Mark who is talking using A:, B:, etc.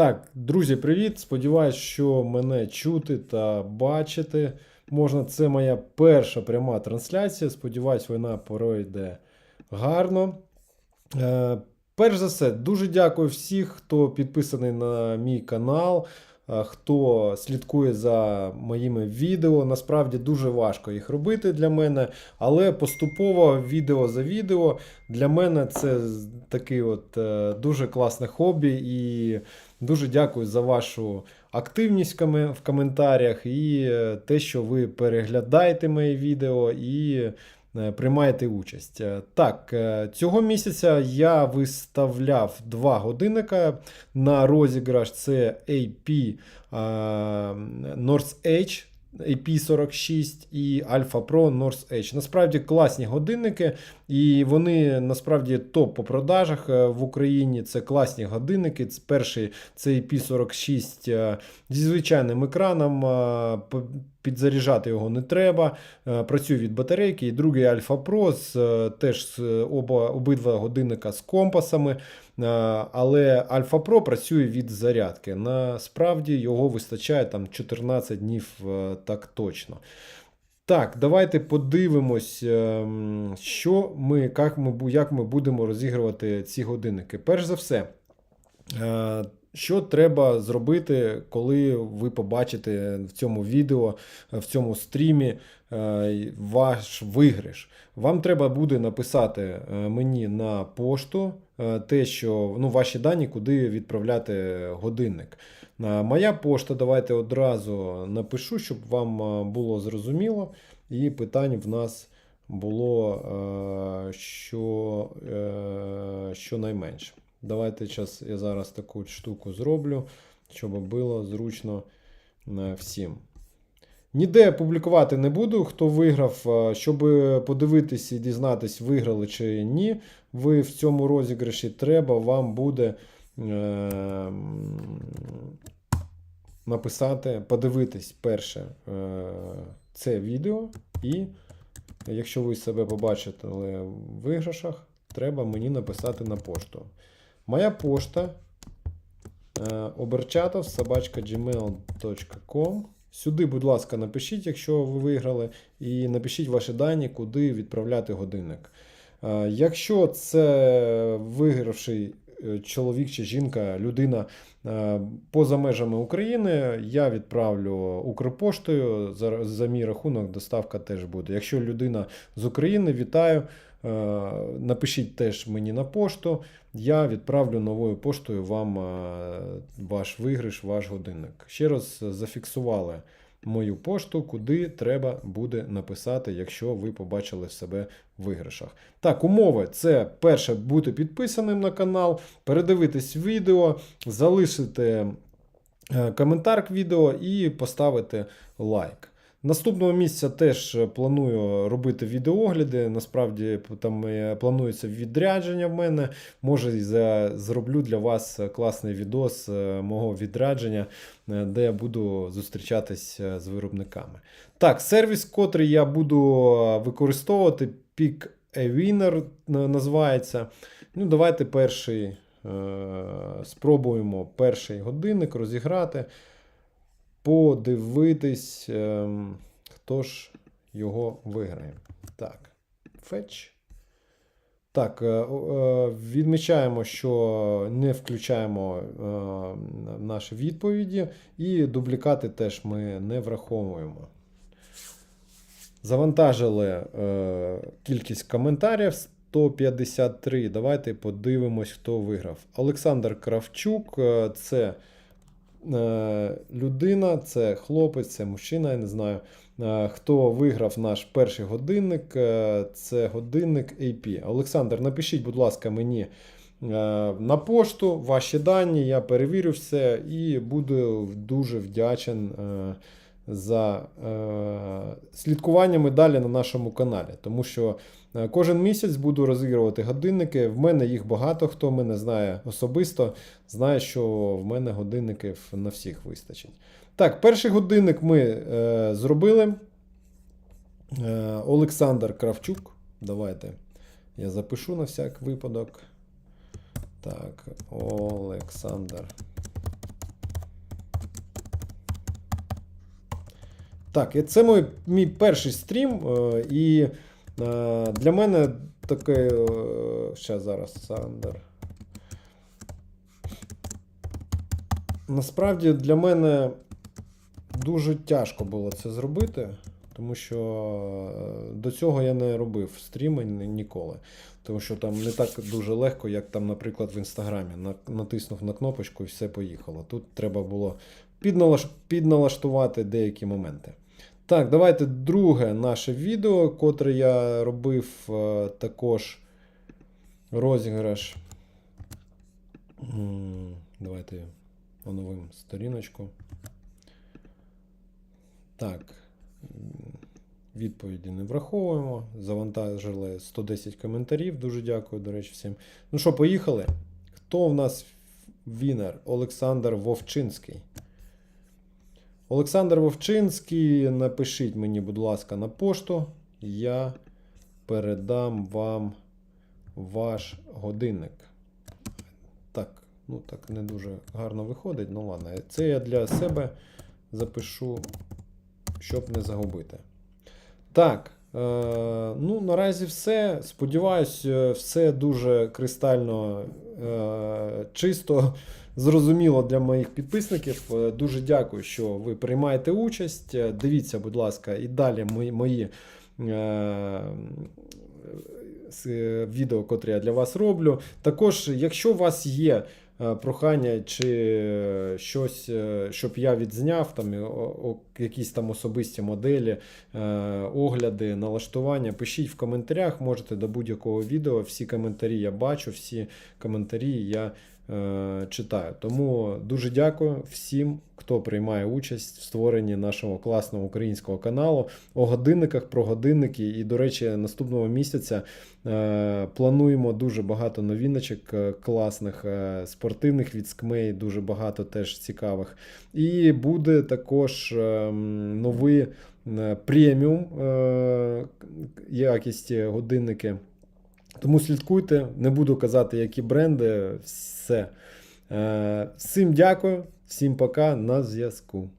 A: Так, друзі, привіт! Сподіваюсь, що мене чути та бачити. Можна, це моя перша пряма трансляція. Сподіваюсь, вона пройде гарно. Е, перш за все, дуже дякую всіх, хто підписаний на мій канал, хто слідкує за моїми відео. Насправді дуже важко їх робити для мене, але поступово відео за відео для мене це такий от е, дуже класне хобі. І дуже дякую за вашу активність в коментарях і е, те, що ви переглядаєте мої відео і е, приймаєте участь. Е, Так, е, цього місяця я виставляв два годинника на розіграш. Це AP е, North Edge. AP46 і Alpha Pro North Edge. Насправді класні годинники, і вони насправді топ по продажах е, в Україні. Це класні годинники. Це перший це IP46 е, зі звичайним екраном. Підзаряджати його не треба. е, Працює від батарейки. І другий Alpha Pro з, е, теж з е, оба, обидва годинника з компасами. Але Alpha Pro працює від зарядки. Насправді його вистачає там 14 днів так точно. Так, давайте подивимось, що ми, як ми, як ми будемо розігрувати ці годинники. Перш за все, що треба зробити, коли ви побачите в цьому відео, в цьому стрімі е, ваш виграш? Вам треба буде написати е, мені на пошту е, те, що ну, ваші дані, куди відправляти годинник. Моя пошта, давайте одразу напишу, щоб вам було зрозуміло, і питань в нас було що, е, щонайменше. Давайте зараз я зараз таку штуку зроблю, щоб було зручно е, всім. Ніде публікувати не буду, хто виграв, е, щоб подивитись і дізнатись, виграли чи ні. Ви в цьому розіграші треба вам буде е, написати, подивитись перше е, це відео, і якщо ви себе побачите в виграшах, треба мені написати на пошту. Моя пошта е, оберчатов. Сюди, будь ласка, напишіть, якщо ви виграли, і напишіть ваші дані, куди відправляти годинник. Е, Якщо це вигравший е, чоловік чи жінка, людина поза межами України, я відправлю Укрпоштою. За, за мій рахунок доставка теж буде. Якщо людина з України, вітаю. Е, Напишіть теж мені на пошту. Я відправлю новою поштою вам е, ваш виграш, ваш годинник. Ще раз зафіксували мою пошту, куди треба буде написати, якщо ви побачили себе в виграшах. Так, умови: це перше бути підписаним на канал, передивитись відео, залишити е, коментар к відео і поставити лайк. Наступного місяця теж е, планую робити відеогляди. Насправді там е, планується відрядження в мене. Може, зроблю для вас класний відос е, мого відрядження, де я буду зустрічатись з виробниками. Так, сервіс, котрий я буду використовувати, a Winner називається. Ну, давайте перший спробуємо перший годинник розіграти, подивитись, ем, хто ж його виграє. Так, фетч. Так, е, е, відмічаємо, що не включаємо е, наші відповіді, і дублікати теж ми не враховуємо. Завантажили кількість коментарів 153. Давайте подивимось, хто виграв. Олександр Кравчук це людина, це хлопець, це мужчина, я не знаю. Е, Хто виграв наш перший годинник, е, це годинник AP. Олександр, напишіть, будь ласка, мені е, на пошту ваші дані, я перевірю все і буду дуже вдячен е, за е, слідкуваннями далі на нашому каналі. Тому що е, кожен місяць буду розігрувати годинники. В мене їх багато, хто мене знає особисто, знає, що в мене годинників на всіх вистачить. Так, перший годинник ми е, зробили. Е, Олександр Кравчук. Давайте я запишу на всяк випадок. Так, Олександр Так, це мій, мій перший стрім, е, і е, для мене таке. Е, ще зараз, Сандер. Насправді для мене дуже тяжко було це зробити, тому що до цього я не робив стріми ні- ніколи. Тому що там не так дуже легко, як там, наприклад, в інстаграмі. Натиснув на кнопочку і все поїхало. Тут треба було підналаш... підналаштувати деякі моменти. Так, давайте друге наше відео, котре я робив е, також розіграш. Давайте оновимо сторіночку. Так. Відповіді не враховуємо. Завантажили 110 коментарів. Дуже дякую, до речі, всім. Ну що, поїхали? Хто в нас вінер? Олександр Вовчинський. Олександр Вовчинський, напишіть мені, будь ласка, на пошту. Я передам вам ваш годинник. Так, ну так не дуже гарно виходить. Ну ладно, це я для себе запишу, щоб не загубити. Так, е, ну наразі все. Сподіваюсь, е, все дуже кристально е, чисто, зрозуміло для моїх підписників. Е, Дуже дякую, що ви приймаєте участь. Е, Дивіться, будь ласка, і далі мої, мої е, е, відео, котрі я для вас роблю. Також, якщо у вас є прохання чи щось, щоб я відзняв, там якісь там особисті моделі, огляди, налаштування, пишіть в коментарях, можете до будь-якого відео. Всі коментарі я бачу, всі коментарі я читаю. Тому дуже дякую всім, хто приймає участь в створенні нашого класного українського каналу о годинниках про годинники. І, до речі, наступного місяця е, плануємо дуже багато новіночок е, класних, е, спортивних від Скмей, дуже багато теж цікавих. І буде також е, новий е, преміум е, якісті годинники. Тому слідкуйте, не буду казати, які бренди. Все. Е, Всім дякую, всім пока, на зв'язку.